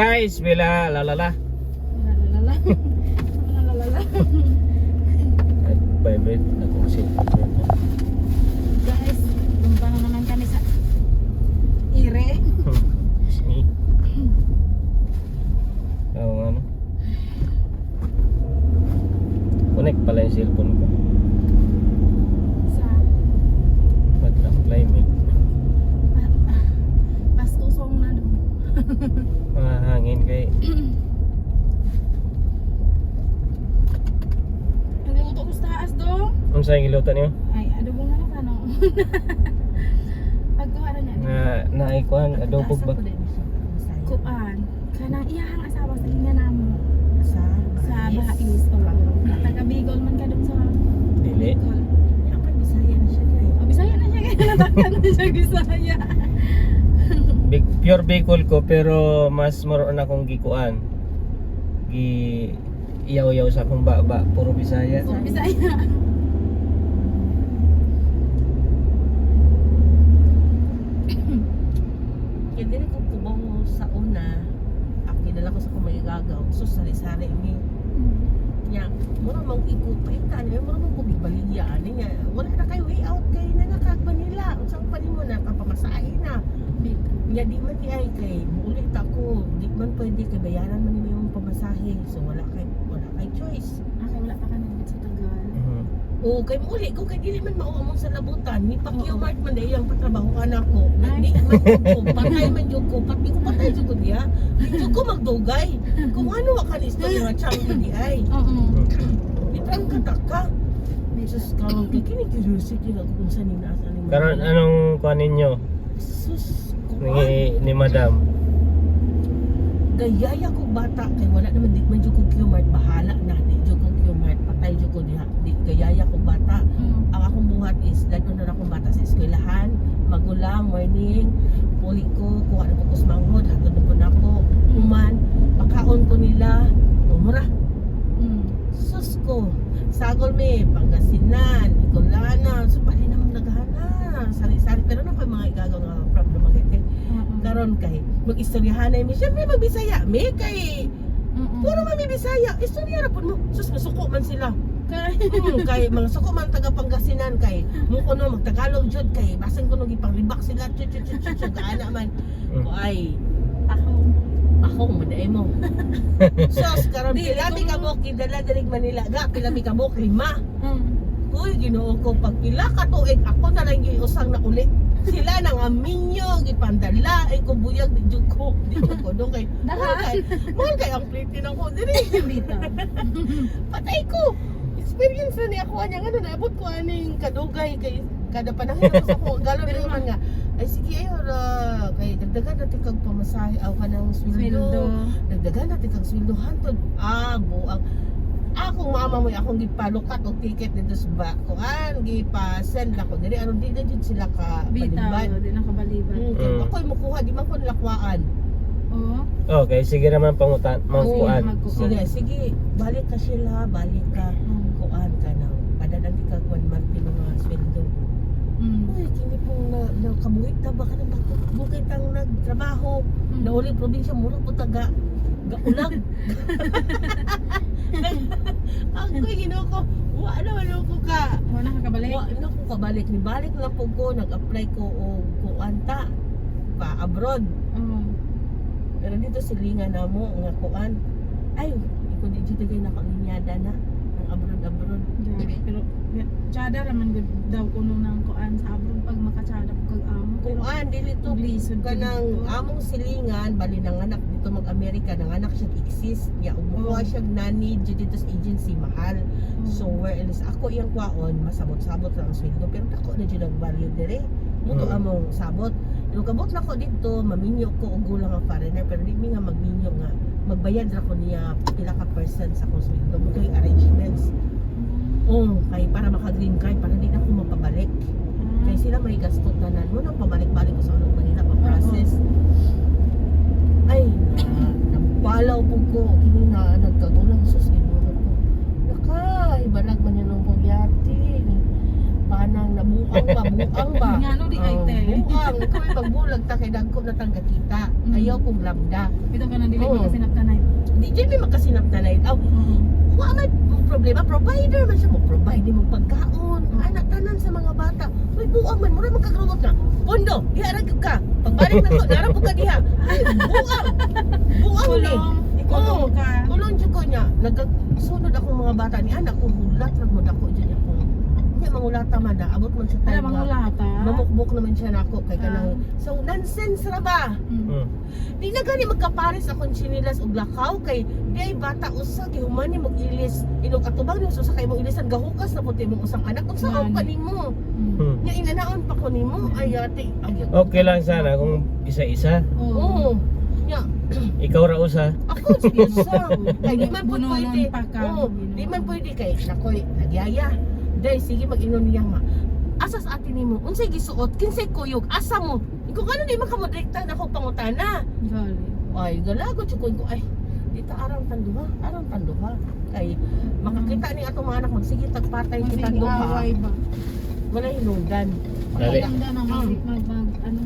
Guys, bila lalala. Lalalala. Lalalala. Vibrate na kung. Guys, punta na naman kami sa Ire. Sini. Oo nga no. Connect pala yung cellphone ko. Sa Ba't lang climate? Pastusong na doon. Hangin kay Nagluto ko sa taas doon. Ang sa gilutan niyo? Ay, adobo nga lang ano. Pagkuha na niya. Na naikuan adobog ba? Kuan. Kanang iyahang asawa sa hinga namo. Sa Sa Bahais. O, taga Bicol man ka doon sa Dili. Dapat Bisaya na siya guys. O, Bisaya na siya. Kaya natakan na siya Bisaya. Big, pure Bicol ko pero mas maroon akong gikuan. Gi iyaw-iyaw sa akong baba, puro Bisaya. O, Bisaya. Kaya dili ko kubaw sa una. Ang kinala ko sa kumagagaw. So sari-sari mi. Nya, mura mang ikupitan. Nya, mura mang kubibaligyan. Nya, wala na kayo way out kay nanakagba nila. Unsang pa mo na kapamasahe na. Nya di man ay kay ulit ako. Di man pwede kay bayaran man nimo yung pamasahe. So wala kay wala kay choice. Ako wala pa ka nagit sa Tagal. Oo, kay muli ko kay dili man mao among sa labutan. Ni pa Oo. Mart man dai ang patrabaho anak ko. Di man ko patay man jud ko. Pati ko patay jud ko diha. Di jud ko magdugay. Kung ano wa kan istorya nga chang di ay. Oo. Parang kataka. Jesus karon kay kini curiosity na kung saan ni nasa ni. Karon anong kuan ninyo sus ni, ni Madam? gayaya ko bata kay wala naman di man jud ko Qmart bahala na di jud ko Qmart patay jud ko diha. Di gayaya ko bata. Mm. ang akong buhat is dadto na akong bata sa eskwelahan magulang morning puli ko kuha na ko kus manghod hatod na po na ako human pagkaon ko nila umura Mm. sus ko sagol me Pangasinan Bicolana so bali na mong naghana sari-sari. Pero na mga igagaw nga from Dumaguete. Karon kay mag-istoryahan na mi. Syempre magbisaya. Me kay puro mami bisaya. Istorya ra pud mo. Sus masuko man sila. Kay. Hmm, kay mga suko man taga Pangasinan kay mo kuno magtagalog jud kay basin kuno gipanglibak sila. Chut chut chut chut chut gaana man. Mm. ko ay. Ako. Ako mo dai mo. Sos karon Di, pila mi kung- kabok kidala diri Manila. Ga pila mi kabok lima. Mm. Uy, ginoo ko pag pila ka tuig ako na lang yung usang na uli. Sila nang aminyo gipandala ay ko buyag di jud ko di jud ko do kay mahal kay mahal kay ang plate ako diri Dito. patay ko. Experience na ni ako anya nga naabot ko aning kadugay kay kada panahon ako sa ko galo na man nga ay sige ayo ra kay dagdagan natin kag pamasahe aw kanang sweldo dagdagan natin kag sweldo hantod ah buang akong mama mo akong gipalukat og ticket dito sa ba kuan gipa-send ako diri ano di na jud sila ka Bitaw. balibad Di na kabaliban. Mm, Mm. ako'y mukuha di man ko lakwaan Oo. Okay, sige naman pangutan, mangkuan. sige sige balik ka sila balik ka Mm. kuan ka na padadan ti kag one month yung mga sweldo Mm. Uy, kini pong na, na kabuhit na baka na bako. Bukit ang nagtrabaho. Mm. Na uling probinsya, mura po taga. Gaulag. Ang ko'y ginoo ko. Wa na wala ko ka. Wala ka kabalik. Wa ko kabalik. Nibalik na po ko. Nag-apply ko o kuanta. Pa abroad. Oo. Pero dito silingan na mo. Nga kuan. Ay, iko di dito kayo nakalinyada na. Ang abroad-abroad. Grabe. Pero tsada raman gud daw kuno nang kuan sa abroad pag makatsada ko kag amo. Kuan, dili to Lisod ka kanang among silingan bali nanganak dito mag-Amerika nanganak siya exist ya umuha Oh. siya nani dito sa agency mahal. So where else? Ako iyang kwaon masabot-sabot lang ang sweldo pero dako na jud ang value dire. Muto Mm. among sabot. Pero kabot na ko dito maminyo ko og gulang nga foreigner pero di mi nga magminyo nga magbayad ra ko niya pila ka percent sa akong sweldo. Mo arrangements oh kay para maka green card para di na ako mapabalik kaya sila may gastot tanan mo nang pabalik-balik ko sa unong Manila pa-process. Ay, na, nabalaw po ko. Kini na nagkagulang sus ginulo ko. Naka, ibalag man yun ang pugyati. Panang buang ba, buang ba. Nga, no, di ay, Oh, te. Buang. Ikaw ay magbulag ta kay dagko na tang kita. Mm. Ayaw kong labda. Ito ka na dili Oo. oh. kasi naptanay. Di dyan may makasinap na na Aw, Oo. wa man mo problema. Provider man siya mo. Provide mo pagkaon. Anak tanan sa mga bata. Uy, buang man. Mura magkagrobot na. Pondo, diharag ka. Pagbalik na ko, narap ka diha. Ay, buang. Buang ni. Kulong. Ka. Kulon jud ko niya. Nagsunod akong mga bata ni anak ko hulat ra mo dako Nya mangulata man na abot man sa Alam, time. mga nga, ulata. Mamukbok naman siya nako kay kanang Ah. so nonsense ra ba? Mm. Hmm. Di na gani magkapares akong sinilas og lakaw kay di ay bata usa kay humani mo ilis inog atubang ni usa kay mo ilisan gahukas na puti mong usang anak unsa ang pa nimo? Mm. Hmm. Nya inanaon pa ko nimo ay ate ay Okay lang sana kung isa-isa. Oo. Oo. Nya Ikaw ra usa. Ako sige sa. Kay di man po Bununon pwede. pa ka. Oo, di man pwede kay nakoy nagyaya. Day sige mag-inom niya ma. Asa sa atin nimo? Unsay gisuot? Kinsay kuyog? Asa mo? Ikaw kano di makamodrekta na ako pangutana. Gali. Ay galagot ko ko ay di ta arang tanduha, arang tanduha. Kay makakita ni atong mga anak magsige tagpatay kita duha. away ba? Wala hinungdan. Dali. Mag ano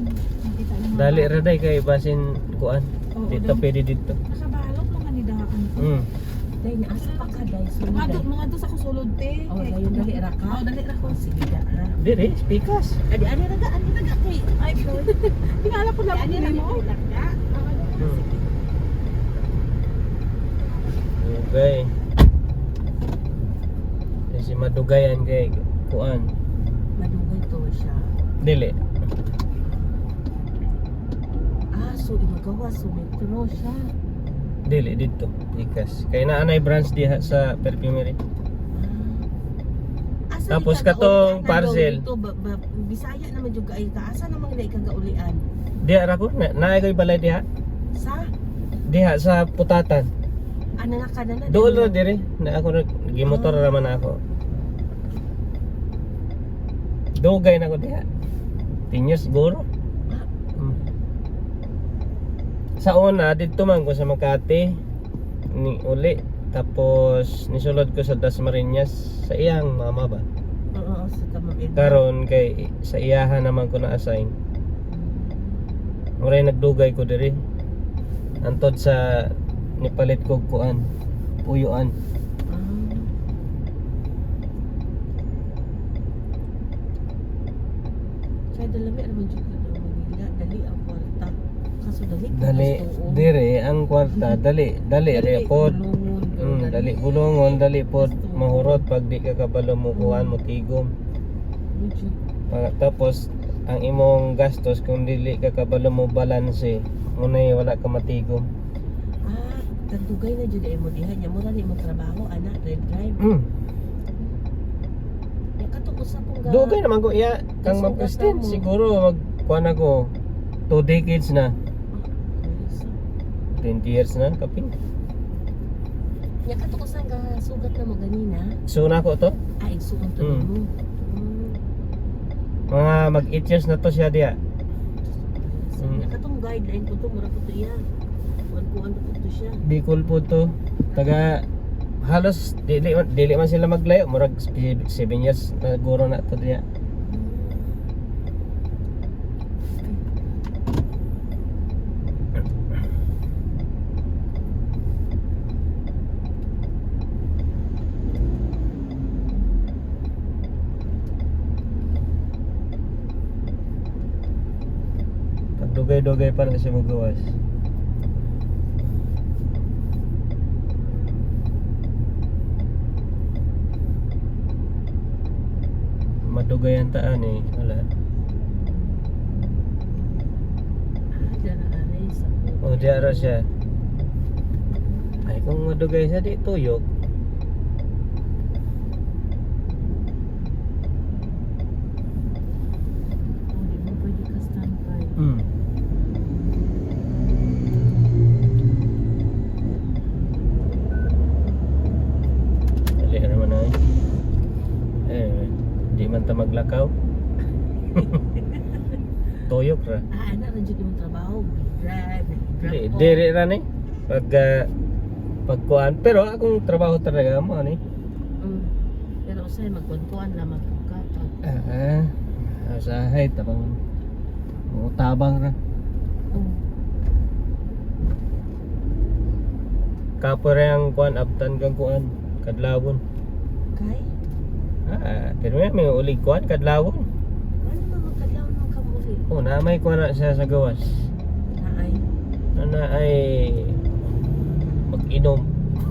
nakita ng mga Dali bata. ra day kay basin kuan. Dito pwede dito. Nakabalot lang ni dahan. Hmm. Day ni asa pa ka day Mga to mga to sa kusulod te. Oh, dayon dali ra ka. Oo, dali ra ko. Oh, sige da ra. Dire, speakers. Adi ani raga, ani raga kay. Ay, boy. Tingala ko lang Ani mo. Okay. Kasi madugayan kay kuan. Madugay to siya. Dili. Ah, so imagawa so metro siya. Dili dito. Ikas. Kay naanay branch diha sa perfumery. Asa Tapos kagaulian katong parcel. dito, ba, ba, Bisaya naman jud kay ka. Asa naman na ikagaulian? Diha ra ko na naay koy balay diha. Sa Diha sa putatan. ano na ka na na? Dulo dire. Na ako gimotor ra man ako. Dugay na ko diha. Tinyos siguro. Hmm. Sa una dito man ko sa Makati ni uli tapos nisulod ko sa Dasmariñas sa iyang mama ba. Oo, sa kamabit. Karon kay sa iyahan naman ko na assign. Muray nagdugay ko diri. Antod sa nipalit ko kuan. Puyuan. Ah. Kaya dala may naman jud ko Manila, dali ang kwarta. Kaso dali Dali dire ang kwarta dali dali Dali, re pod. bulungon, pero Mm, dali bulungon dali pod mahurot pag di ka kabalo mo kuan mo tigom. Tapos ang imong gastos kung dili ka kabalo mo balanse ngunay wala ka matigom. Ah, tagdugay na jud ay mo diha nya mura ni mo trabaho ana drive drive. Mm. Dugay naman ko iya kang mag-Christian mo. siguro mag kuan ako 2 decades na. Isa. 20 years na kapin. Ya katong usa ga sugat na mo ganina. So na ko to. Ay suon to Mm. mo. Mm. Mga mag 8 years na to siya diya. So, Mm. ya katong guideline ko to mura ko to iya. Kuan kuan ko to siya. Bicol po to. Taga halos dili man dili man sila maglayo murag 7 years na guro na to diya. Dugay-dugay pa na siya magawas. Madugay ang taan eh. Wala. O, diara siya. Ay, kung madugay siya, di tuyok. Oh, di mo pwede ka standby. Hmm. Dali ka naman ay. Eh, di man ta maglakaw. tuyok ra. Ah, ana ra jud imong trabaho. Drive, Di, diri ra ni. Pag ah, pagkuan. Pero akong trabaho talaga mo ani. Mm. Pero usay magkuan-kuan lamang ka Ah, usahay tabang mo tabang ra. Oh. Kapore ang kuan abtan kang kuan kadlawon. Kay? Ah, pero may may ulig kuan kadlawon. Ano naman magkadlaw ng kamuli? Oh, na may kuan na siya sa gawas. Naay. Ana ay mag-inom.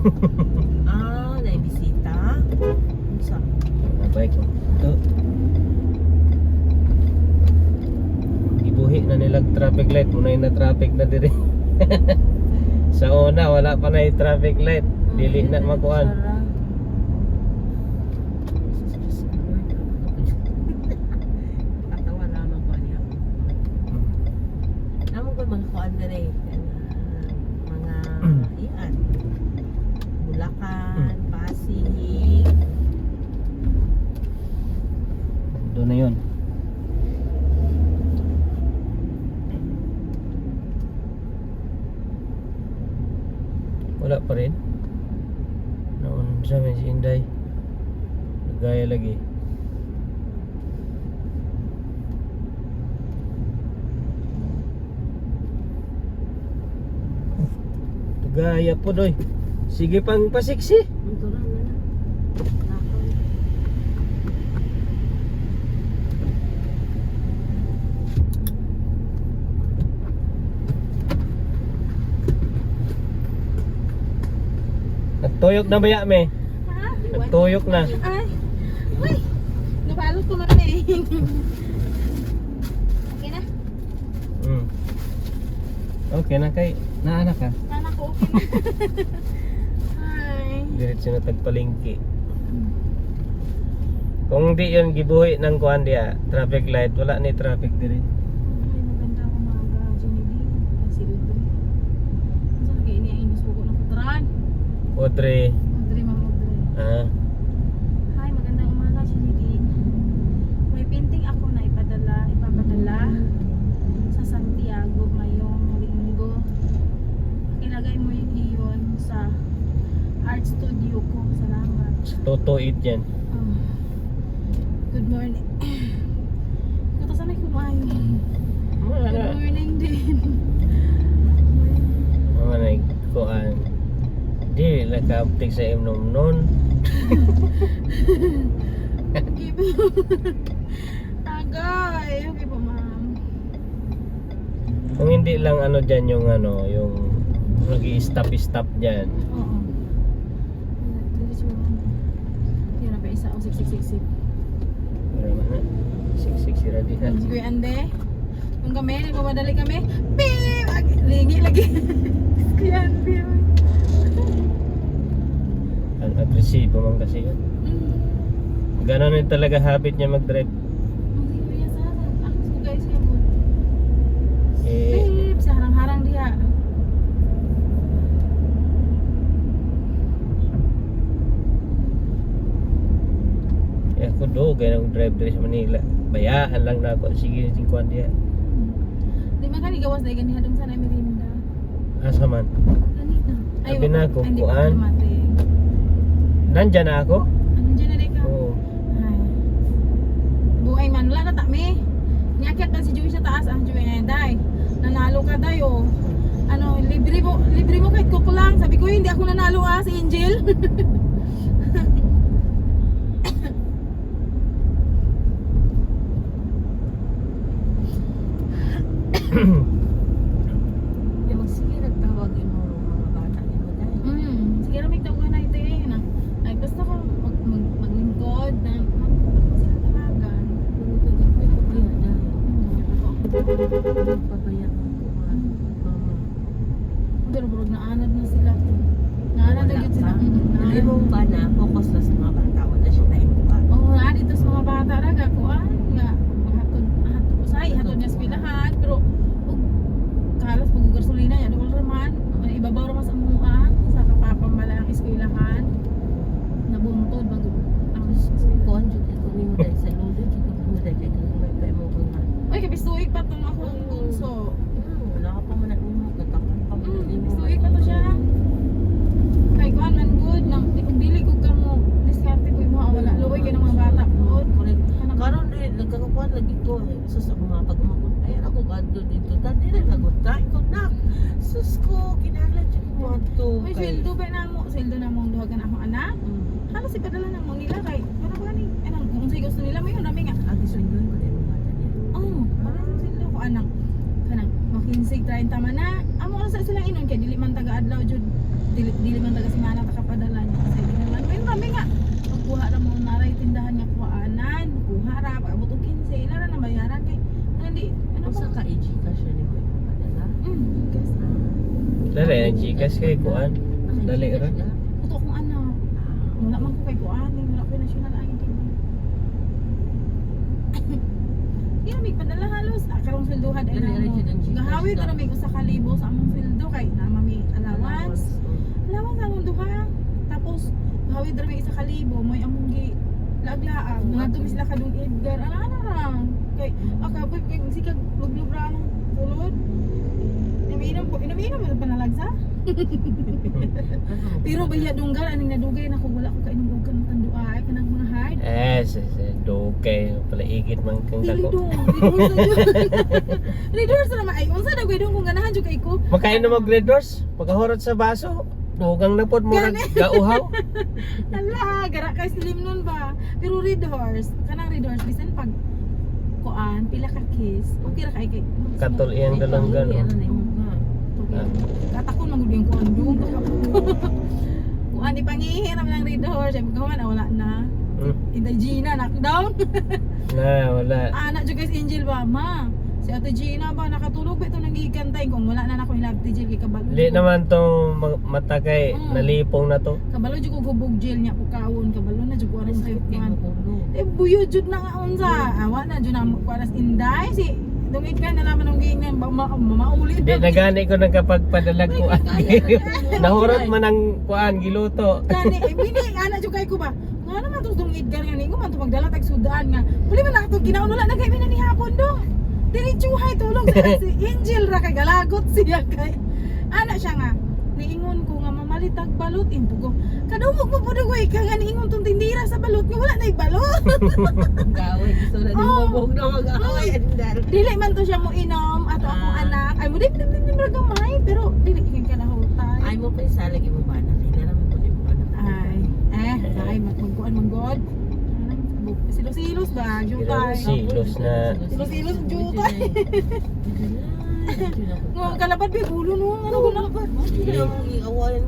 Ah, naibisita? Unsa? Abay ko. Ito. Ibuhi na nilag traffic light. Muna na traffic na diri. sa una, wala pa na yung traffic light. Dili na makuan. Sarah. Katawa lamang ko niya. Naman ko mga kuan dire mga ian. Bulacan, Pasig. Doon na yun. Wala pa rin. Noon sa amin si Inday. Nagaya lagi. Gaya po doy. Sige pang pasiksi. Ito na na. Lakaw. Nagtuyok na ba ya me? Ha? Nagtuyok na. Ay! Uy! Nabalot ko man eh. okay na. Mm. Okay na kay naanak ka. Sana ko okay na. Ay. Diretso na tagpalingki. Kung di yun gibuhi ng kuan diya, traffic light, wala ni traffic diri. Ay, maganda umaga, Jenny D. Pasildo. Saan kayo niya inusuko ng putaran? Audrey, Audrey, Ma'am Audrey. ah, Hi, magandang umaga, D. May painting ako na ipadala, ipapadala sa Santiago ngayong linggo. Ilagay mo yung iyon sa art studio ko. Salamat. sa Toto eat yan. Um, good morning. Kata sana kumain. Good morning din. mga na kuan. Di nakaptik sa imnom nun. Tagay. Okay po, ma'am. Kung hindi lang ano dyan yung ano, yung nag-stop-stop dyan. Oo. Diretso mo. Yan na pa isa. O, sik, sik, sik, sik. Para man na. Siksik si Radihan. Si Kuya Ande. Kung kami, nagmamadali kami. Beep! Lingi lagi. Kuya Ande. Agresibo man kasi yun. Mm. Ganon yun talaga habit niya mag-drive. Eh! Sa harang-harang diha. eh ako do, ganang drive diri sa Manila. Bayaan lang na ako. Sige, singkuan diya. Di man kani gawas na ganiha dun sa na merinda. Asa man. Ganito. Sabi na ako, kuan. Nandyan na ako. Ano dyan na ka? Oo. Ay. Buhay man, wala na ta, me. Niakit na si Joey sa taas, ah, Joey, eh, day. Nanalo ka, day, oh. Ano, libre mo, libre mo kahit kukulang. Sabi ko, hindi ako nanalo, ah, si Angel. pa tong ako ang bunso. Wala ka pa man nag-umog, natakot pa mm, man ka to siya. Kay kuhan man good, nang dili ko ka mo, diskarte ko yung mga wala. Luway kayo ng mga bata. Karon rin, nagkakapuan lagi ko. Eh. Sus, ako mga pagmagun. Ayan ako, gado dito. Dati rin, nagutay ko na. Sus ko, kinahanglan dyan ko ato. May sweldo ba na mo? Sweldo na mong duhagan ako, anak? Mm. Halos ipadala na mo nila, kay. Para ba ni? Anong kung sa'yo gusto nila, may yun namin nga. Agi sweldo ko din ang bata niya. Oh, para sa sweldo ko anak. Kanang makinsig 30 man na. Amo sa silang inon kay dili man taga adlaw jud. Dili, dili man taga semana ta kapadala niya sa ginalan. May nami nga. Pagkuha ra mo naray tindahan nga kuhaanan, kuha ra paabot og 15 ila ra na bayaran kay hindi ano Ano ba? sa ka-EG ka siya ni mo ipapadala? Mm, guys. Dali, ang Gcash kay kuan. Dali ra. Puto kong anak. Wala man ko kay kuan, wala ko national ID. Kaya may padala karong sweldohan ay Dali, na dali, mo. dyan ang Gcash Gahawi pero may usa ka libo sa among sweldo kay na mami allowance. Allowance sa among duha. Tapos gahawi dra may isa ka libo, mo'y among gi laglaag. Mga dumi sila kadung Edgar. Ano ano ra? Kay akaboy kay sikag luglog ra nang tulod. Inaminom po, inaminom mo pa nalagsa. Pero baya dunggan aning nadugay na kung wala ko kainom og kan tanduay kanang mga hard. Eh, si, si, dugay. Palaigit man kang dako. jud. Ridor sa naman ay unsa dagway dong kung ganahan jud kay ko. Makain na mag red doors. Pagkahurot sa baso. Dugang na pod mo gauhaw. Hala, gara kay slim nun ba. Pero red horse, kanang red horse bisan pag kuan pila ka kiss. Okay ra kay kay. Katol iyang dalanggan. Katakon man gud yung kuan dong. Kuan ipangihiram ng red horse, ay pagkaman ah, wala na. Hmm. Inday Gina knockdown. Na, wala. Anak jud guys Angel ba, ma. Si Ate Gina ba nakatulog ba ito nang gigantay kung wala na nako ilab Angel kay kabalo. Di naman tong ma- mata kay Mm. nalipong na to. Kabalo jud ko hubog jail niya pukawon, kabalo na jud ko aras kayo kuan. Ulo. Eh buyo jud na nga unsa. Awa na jud na ko aras inday si Dungit ka na naman ng ging ma ma mauli. Di na gani ko nagkapagpadalag ko Nahurot man ang kuan giluto. Kani eh bini ana jud kay ko ba. Nga naman tos dungit ka nga ningo man to magdala tag sudan nga. Buli man ako ginaon wala na kay mina ni hapon do. Diretsuhay tulog sa si Angel ra kay galagot siya kay. Ana siya nga niingon ko nga mamalitag balot impo ko. Kadungog mo pud ko ika nga niingon tong tindira sa balot nga wala na balot. Gaway. Gusto na Oh. mo na mag-away. Dili man to siya mo inom ato akong Ah. anak. Ay mo dili dili dili gamay pero dili ka na hutay. Ay mo pa isa lagi mo ba na din mo anak. Ay, eh, ay, magkuhan mong god. Silos-silos ba? Jutay. Silos na. Silos-silos, jutay. Nga, kalapad ba ulo no? Ano ko? Awayan.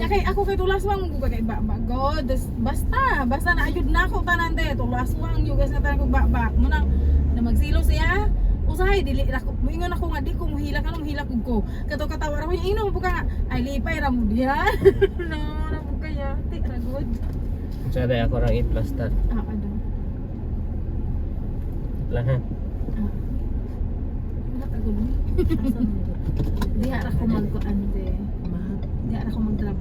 Ya kay ako kay tulas wang mo kay ba ba god. Basta, basta na ayud na ako tanan de. Tulas wang yugas na tanan ko ba ba. Mo nang na magsilos siya. Usahay dili ra ko moingon ako nga di ko muhila ka nang muhila ko. Kato katawa ra ko ino mo ka nga. Ay lipay ra mo diha. no, kaya. Ti ra god. Sada ako rang i-plastar. Ah, ano. Lah ha. Wala ka gulo. Di ara ko magkuan de. Di ara ko mag-drop.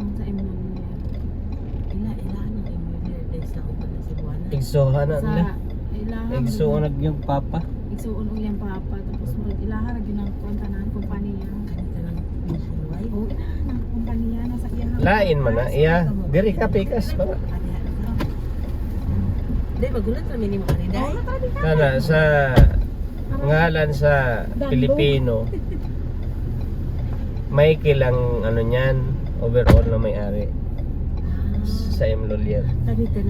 Ang sa imo niya. Ila ila na email din sa uban na Cebuana. Igsohan na. Sa ilaha. Igsohan na yung papa. Igsuon og yang papa tapos murag ilaha ra gyud ang kuan tanan kompanya. Kanita lang nationwide. O ilaha na kompanya na sa iya. Lain man na. Iya. Diri ka pikas para. Dahil magulat kami ni mo kanina. Oh, natali ka. Kana sa ngalan sa Pilipino. Michael ang ano niyan, overall na may-ari sa M. Lolier.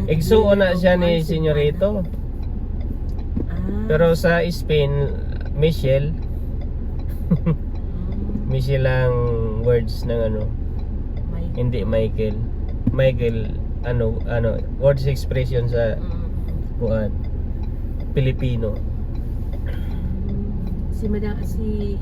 Igsuon na siya ni Senyorito. Ah. Pero sa Spain, Michelle, Michelle ang words ng ano, hindi Michael. Michael, ano, ano, words expression sa kuan, Pilipino. si Madam si